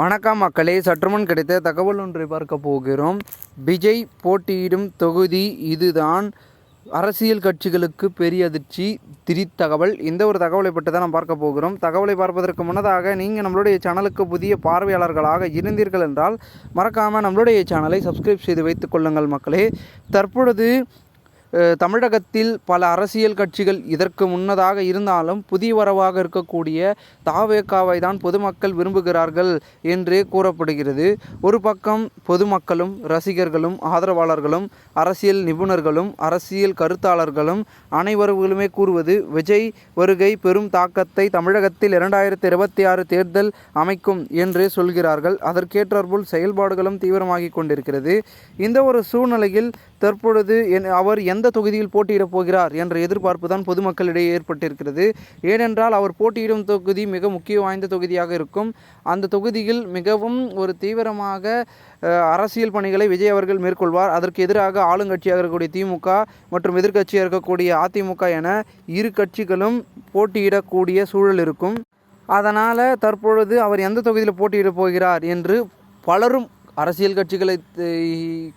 வணக்கம் மக்களே சற்றுமுன் கிடைத்த தகவல் ஒன்றை பார்க்க போகிறோம். விஜய் போட்டியிடும் தொகுதி இதுதான். அரசியல் கட்சிகளுக்கு பெரிய அதிர்ச்சி திரி தகவல். இந்த ஒரு தகவலை பற்றி தான் நாம் பார்க்க போகிறோம். தகவலை பார்ப்பதற்கு முன்னதாக நீங்கள் நம்மளுடைய சேனலுக்கு புதிய பார்வையாளர்களாக இருந்தீர்கள் என்றால் மறக்காமல் நம்மளுடைய சேனலை சப்ஸ்கிரைப் செய்து வைத்துக் கொள்ளுங்கள் மக்களே. தற்பொழுது தமிழகத்தில் பல அரசியல் கட்சிகள் இதற்கு முன்னதாக இருந்தாலும் புதிய வரவாக இருக்கக்கூடிய தாவேக்காவை தான் பொதுமக்கள் விரும்புகிறார்கள் என்று கூறப்படுகிறது. ஒரு பக்கம் பொதுமக்களும் ரசிகர்களும் ஆதரவாளர்களும் அரசியல் நிபுணர்களும் அரசியல் கருத்தாளர்களும் அனைவர்களுமே கூறுவது விஜய் வருகை பெரும் தாக்கத்தை தமிழகத்தில் இரண்டாயிரத்தி இருபத்தி ஆறு தேர்தல் அமைக்கும் என்று சொல்கிறார்கள். அதற்கேற்றாற்போல் செயல்பாடுகளும் தீவிரமாகிக் கொண்டிருக்கிறது. இந்த ஒரு சூழ்நிலையில் தற்பொழுது என்- அவர் எந்த தொகுதியில் போட்டியிடப் போகிறார் என்ற எதிர்பார்ப்பு தான் பொதுமக்களிடையே ஏற்பட்டிருக்கிறது. ஏனென்றால் அவர் போட்டியிடும் தொகுதி மிக முக்கிய வாய்ந்த தொகுதியாக இருக்கும். அந்த தொகுதியில் மிகவும் ஒரு தீவிரமாக அரசியல் பணிகளை விஜய் அவர்கள் மேற்கொள்வார். அதற்கு எதிராக ஆளுங்கட்சியாக இருக்கக்கூடிய திமுக மற்றும் எதிர்க்கட்சியாக இருக்கக்கூடிய அதிமுக என இரு கட்சிகளும் போட்டியிடக்கூடிய சூழல் இருக்கும். அதனால் தற்பொழுது அவர் எந்த தொகுதியில் போட்டியிடப் போகிறார் என்று பலரும் அரசியல் கட்சிகளை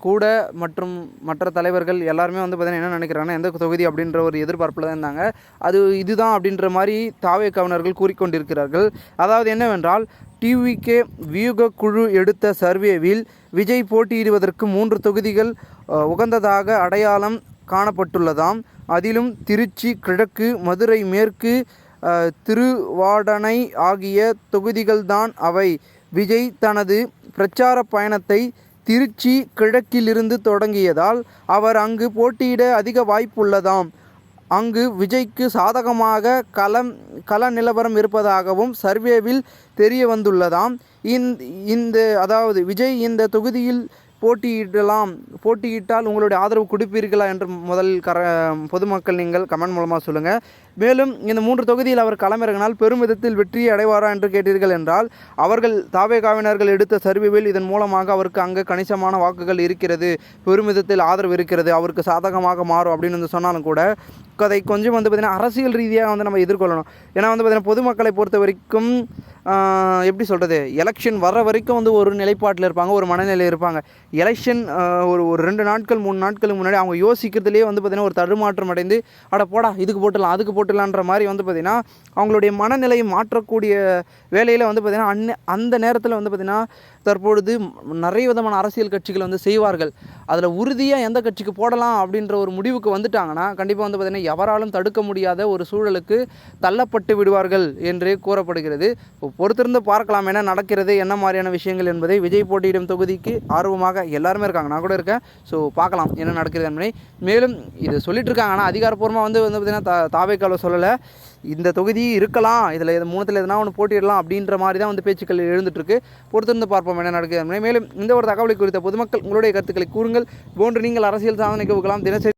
கூட மற்றும் மற்ற தலைவர்கள் எல்லாருமே வந்து பார்த்தீங்கன்னா என்ன நினைக்கிறாங்கன்னா எந்த தொகுதி அப்படின்ற ஒரு எதிர்பார்ப்பில் தான் இருந்தாங்க. அது இதுதான் அப்படின்ற மாதிரி தாவே கவர்னர்கள் கூறிக்கொண்டிருக்கிறார்கள். அதாவது என்னவென்றால் டிவிகே வியூக குழு எடுத்த சர்வேவில் விஜய் போட்டியிடுவதற்கு மூன்று தொகுதிகள் உகந்ததாக அடையாளம் காணப்பட்டுள்ளதாம். அதிலும் திருச்சி கிழக்கு மதுரை மேற்கு திருவாடனை ஆகிய தொகுதிகள்தான் அவை. விஜய் தனது பிரச்சார பயணத்தை திருச்சி கிழக்கிலிருந்து தொடங்கியதால் அவர் அங்கு போட்டியிட அதிக வாய்ப்புள்ளதாம். அங்கு விஜய்க்கு சாதகமாக களம் கள நிலவரம் இருப்பதாகவும் சர்வேவில் தெரிய வந்துள்ளதாம் இந்த இந்த அதாவது விஜய் இந்த தொகுதியில் போட்டியிடலாம் போட்டியிட்டால் உங்களுடைய ஆதரவு கொடுப்பீர்களா என்று முதல் கர பொதுமக்கள் நீங்கள் கமெண்ட் மூலமாக சொல்லுங்கள் மேலும் இந்த மூன்று தொகுதியில் அவர் களமிறங்கினால் பெரும் விதத்தில் வெற்றியை அடைவாரா என்று கேட்டீர்கள் என்றால் அவர்கள் தாவேகாவினர்கள் எடுத்த சர்வேவில் இதன் மூலமாக அவருக்கு அங்கே கணிசமான வாக்குகள் இருக்கிறது பெரும் விதத்தில் ஆதரவு இருக்கிறது அவருக்கு சாதகமாக மாறும் அப்படின்னு வந்து சொன்னாலும் கூட அதை கொஞ்சம் வந்து பார்த்திங்கன்னா அரசியல் ரீதியாக வந்து நம்ம எதிர்கொள்ளணும். ஏன்னா வந்து பார்த்திங்கன்னா பொதுமக்களை பொறுத்த வரைக்கும் எப்படி சொல்கிறது எலெக்ஷன் வர்ற வரைக்கும் வந்து ஒரு நிலைப்பாட்டில் இருப்பாங்க ஒரு மனநிலையில் இருப்பாங்க. எலெக்ஷன் ஒரு ஒரு ரெண்டு நாட்கள் மூணு நாட்களுக்கு முன்னாடி அவங்க யோசிக்கிறதுலேயே வந்து பார்த்திங்கன்னா ஒரு தடுமாற்றம் அடைந்து அட போடா இதுக்கு போட்டுடலாம் அதுக்கு போட்டு போட்டுடலான்ற மாதிரி வந்து பார்த்திங்கன்னா அவங்களுடைய மனநிலையை மாற்றக்கூடிய வேலையில் வந்து பார்த்திங்கன்னா அன்ன அந்த நேரத்தில் வந்து பார்த்திங்கன்னா தற்பொழுது நிறைய விதமான அரசியல் கட்சிகள் வந்து செய்வார்கள். அதில் உறுதியாக எந்த கட்சிக்கு போடலாம் அப்படின்ற ஒரு முடிவுக்கு வந்துட்டாங்கன்னா கண்டிப்பாக வந்து பார்த்திங்கன்னா எவராலும் தடுக்க முடியாத ஒரு சூழலுக்கு தள்ளப்பட்டு விடுவார்கள் என்றே கூறப்படுகிறது. இப்போ பொறுத்திருந்து பார்க்கலாம் என்ன நடக்கிறது என்ன மாதிரியான விஷயங்கள் என்பதை விஜய் போட்டியிடும் தொகுதிக்கு ஆர்வமாக எல்லாருமே இருக்காங்க. நான் கூட இருக்கேன். ஸோ பார்க்கலாம் என்ன நடக்கிறது என்பதை. மேலும் இது சொல்லிட்டு இருக்காங்க. ஆனால் அதிகாரப்பூர்வமாக வந்து வந்து பார்த்திங்கன்னா தா தாவேக்கால சொல்லலை. இந்த தொகுதி இருக்கலாம் இதில் இது மூணத்தில் எதனா ஒன்று போட்டியிடலாம் அப்படின்ற மாதிரி தான் வந்து பேச்சுக்கள் எழுந்துட்டுருக்கு. பொறுத்திருந்து பார்ப்போம் என்ன நடக்குது மேலும் இந்த ஒரு தகவலை குறித்த பொதுமக்கள் உங்களுடைய கருத்துக்களை கூறுங்கள். போன்று நீங்கள் அரசியல் சாதனைக்கு உகலாம் தினசரி